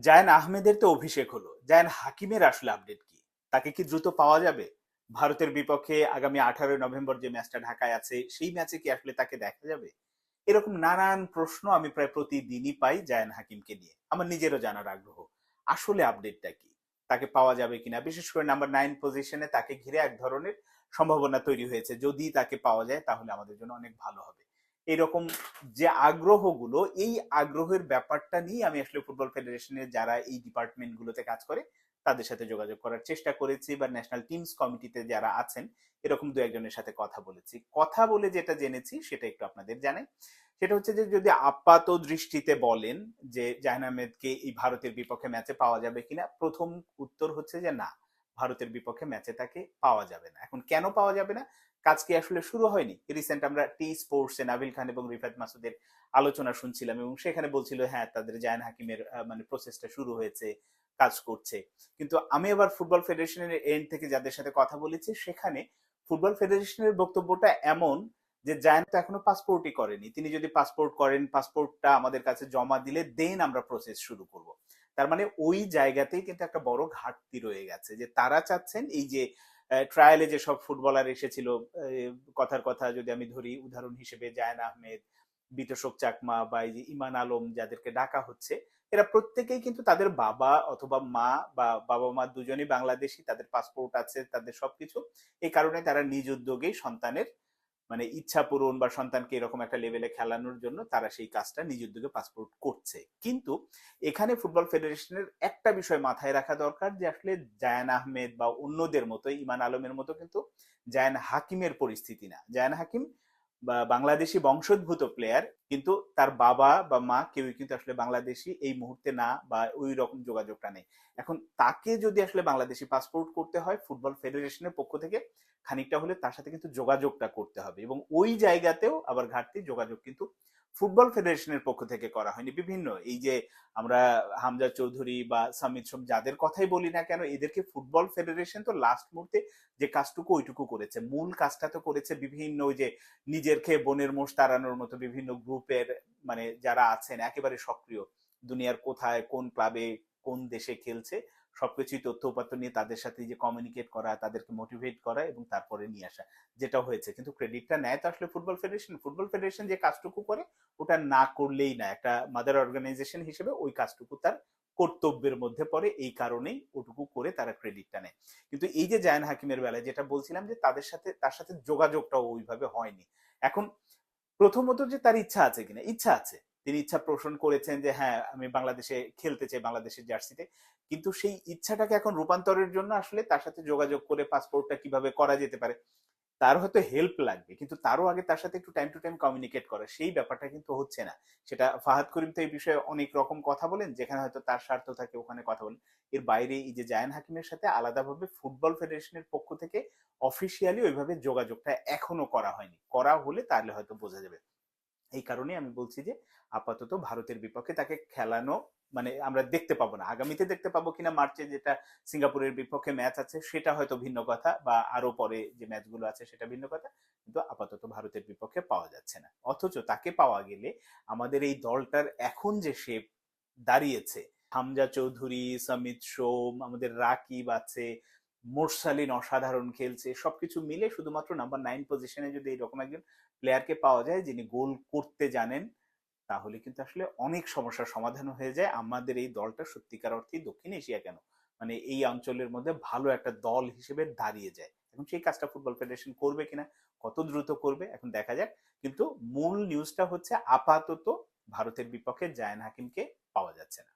জায়ান আহমেদের তো অভিষেক হলো। জায়ান হাকিমের আসলে আপডেট কি? তাকে কি দ্রুত পাওয়া যাবে? ভারতের বিপক্ষে আগামী আঠারোই নভেম্বর যে ম্যাচটা ঢাকায় আছে, সেই ম্যাচে কি আসলে তাকে দেখা যাবে? এরকম নানান প্রশ্ন আমি প্রায় প্রতিদিনই পাই জায়ান হাকিমকে নিয়ে। আমার নিজেরও জানার আগ্রহ। আসলে আপডেটটা কি? তাকে পাওয়া যাবে কিনা? বিশেষ করে নাম্বার নাইন পজিশনে তাকে ঘিরে এক ধরনের সম্ভাবনা তৈরি হয়েছে। যদি তাকে পাওয়া যায়, তাহলে আমাদের জন্য অনেক ভালো হবে। এরকম যে আগ্রহগুলো, এই আগ্রহের ব্যাপারটা নিয়ে আমি আসলে ফুটবল ফেডারেশনের যারা এই ডিপার্টমেন্টগুলোতে কাজ করে, তাদের সাথে যোগাযোগ করার চেষ্টা করেছি বা ন্যাশনাল টিমস কমিটিতে যারা আছেন, এরকম দু একজনের সাথে কথা বলেছি। কথা বলে যেটা জেনেছি সেটা একটু আপনাদের জানাই। সেটা হচ্ছে যে যদি আপাত দৃষ্টিতে বলেন যে জাহান আহমেদকে এই ভারতের বিপক্ষে ম্যাচে পাওয়া যাবে কিনা, প্রথম উত্তর হচ্ছে যে না, ভারতের বিপক্ষে ম্যাচে তাকে পাওয়া যাবে না। এখন কেন পাওয়া যাবে না? কাজ কি আসলে শুরু হয়নি? রিসেন্ট আমরা টি স্পোর্টসে নাবিল খান এবং রিফাত মাসুদের আলোচনা শুনছিলাম এবং সেখানে বলছিল হ্যাঁ তাদের জায়ান হাকিমের মানে প্রসেসটা শুরু হয়েছে, কাজ করছে। কিন্তু আমি আবার ফুটবল ফেডারেশনের এন্ড থেকে যাদের সাথে কথা বলেছি, সেখানে ফুটবল ফেডারেশনের বক্তব্যটা এমন যে জায়ান তো এখনও পাসপোর্টই করেনি। তিনি যদি পাসপোর্ট করেন পাসপোর্টটা আমাদের কাছে জমা দিলে দেন আমরা প্রসেস শুরু করব। তার মানে ওই জায়গাতেই কিন্তু একটা বড় ঘাটতি রয়ে গেছে যে তারা চাচ্ছেন এই যে ট্রায়ালে যে সব ফুটবলার এসেছিল কথার কথা যদি আমি ধরি, উদাহরণ হিসেবে জায়ান আহমেদ, বিতোষক চাকমা বা এই যে ইমান আলম যাদেরকে ডাকা হচ্ছে, এরা প্রত্যেকেই কিন্তু তাদের বাবা অথবা মা বা বাবা মা দুজনেই বাংলাদেশি, তাদের পাসপোর্ট আছে, তাদের সবকিছু। এই কারণে তারা নিজ উদ্যোগেই সন্তানের মানে ইচ্ছা পূরণ বা সন্তানকে এরকম একটা লেভেলে খেলানোর জন্য তারা সেই কাজটা নিজ উদ্যোগে পাসপোর্ট করছে। কিন্তু এখানে ফুটবল ফেডারেশনের একটা বিষয় মাথায় রাখা দরকার যে আসলে জায়ান আহমেদ বা অন্যদের মতো, ইমান আলমের মতো কিন্তু জায়ান হাকিমের পরিস্থিতি না। জায়ান হাকিম বাংলাদেশি বংশোদ্ভূত প্লেয়ার কিন্তু তার বাবা বা মা কেউই কিন্তু আসলে বাংলাদেশি এই মুহূর্তে না বা ওই রকম যোগাযোগটা নেই। এখন তাকে যদি আসলে বাংলাদেশি পাসপোর্ট করতে হয় ফুটবল ফেডারেশনের পক্ষ থেকে, খানিকটা হলে তার সাথে কিন্তু যোগাযোগটা করতে হবে এবং ওই জায়গাতেও আবার ঘাটতি যোগাযোগ কিন্তু ফুটবল ফেডারেশনের পক্ষ থেকে করা হয়নি। বিভিন্ন এই যে আমরা হামজা চৌধুরী বা সামিদ সোম যাদের কথাই বলি না কেন, এদেরকে ফুটবল ফেডারেশন তো লাস্ট মুহূর্তে যে কাজটুকু ওইটুকু করেছে। মূল কাজটা তো করেছে বিভিন্ন ওই যে নিজের খেয়ে বনের মোষ তাড়ানোর মতো বিভিন্ন গ্রুপের মানে যারা আছেন, একেবারে সক্রিয়। দুনিয়ার কোথায়, কোন ক্লাবে কোন দেশে খেলছে, সবকিছুই তথ্য উপাত্ত নিয়ে তাদের সাথে যে কমিউনিকেট করা, তাদেরকে মোটিভেট করা এবং তারপরে নিয়ে আসা, যেটা হয়েছে। কিন্তু ক্রেডিটটা নেয় তো আসলে ফুটবল ফেডারেশন ফুটবল ফেডারেশন যে কাজটুকু করে, ওটা না করলেই না। একটা মাদার অর্গানাইজেশন হিসেবে ওই কাজটুকু তার কর্তব্যের মধ্যে পড়ে, এই কারণেই ওটুকু করে তারা ক্রেডিটটা নেয়। কিন্তু এই যে জায়ান হাকিমের বেলায় যেটা বলছিলাম যে তাদের সাথে, তার সাথে যোগাযোগটাও ওইভাবে হয়নি। এখন প্রথমত যে তার ইচ্ছা আছে কিনা, ইচ্ছা আছে। তিনি ইচ্ছা পোষণ করেছেন যে হ্যাঁ আমি বাংলাদেশে খেলতে চাই, বাংলাদেশের জার্সিতে। কিন্তু সেই ইচ্ছাটাকে এখন রূপান্তরের জন্য আসলে তার সাথে যোগাযোগ করে পাসপোর্টটা কীভাবে করা যেতে পারে তার হয়তো হেল্প লাগবে, কিন্তু তারও আগে তার সাথে একটু টাইম টু টাইম কমিউনিকেট করা, সেই ব্যাপারটা কিন্তু হচ্ছে না। সেটা ফাহাদ করিম তো এই বিষয়ে অনেক রকম কথা বলেন, যেখানে হয়তো তার স্বার্থ থাকে ওখানে কথা বলেন। এর বাইরে এই যে জায়ান হাকিমের সাথে আলাদাভাবে ফুটবল ফেডারেশনের পক্ষ থেকে অফিসিয়ালি ওইভাবে যোগাযোগটা এখনও করা হয়নি। করা হলে তাহলে হয়তো বোঝা যাবে। এই কারণে আমি বলছি যে আপাতত ভারতের বিপক্ষে তাকে খেলানো মানে আমরা দেখতে পাবো না। আগামীতে দেখতে পাবো কিনা মার্চে যেটা সিঙ্গাপুরের বিপক্ষে ম্যাচ আছে, সেটা হয়তো ভিন্ন কথা বা আরও পরে যে ম্যাচগুলো আছে সেটা ভিন্ন কথা। কিন্তু আপাতত ভারতের বিপক্ষে পাওয়া যাচ্ছে না। অথচ তাকে পাওয়া গেলে আমাদের এই দলটার এখন যে শেপ দাঁড়িয়েছে, হামজা চৌধুরী, সমিত সোম, আমাদের রাকিব আছে মোরসালিন অসাধারণ খেলছে। সবকিছু মিলে শুধুমাত্র নাম্বার নাইন পজিশনে যদি এরকম একজন প্লেয়ারকে পাওয়া যায় যিনি গোল করতে জানেন, তাহলে কিন্তু আসলে অনেক সমস্যার সমাধান হয়ে যায়। আমাদের এই দলটা সত্যিকার অর্থে দক্ষিণ এশিয়া কেন? মানে এই অঞ্চলের মধ্যে ভালো একটা দল হিসেবে দাঁড়িয়ে যায়। এখন সেই কাজটা ফুটবল ফেডারেশন করবে কিনা, কত দ্রুত করবে, এখন দেখা যাক। কিন্তু মূল নিউজটা হচ্ছে আপাতত ভারতের বিপক্ষে জায়ান হাকিমকে পাওয়া যাচ্ছে না।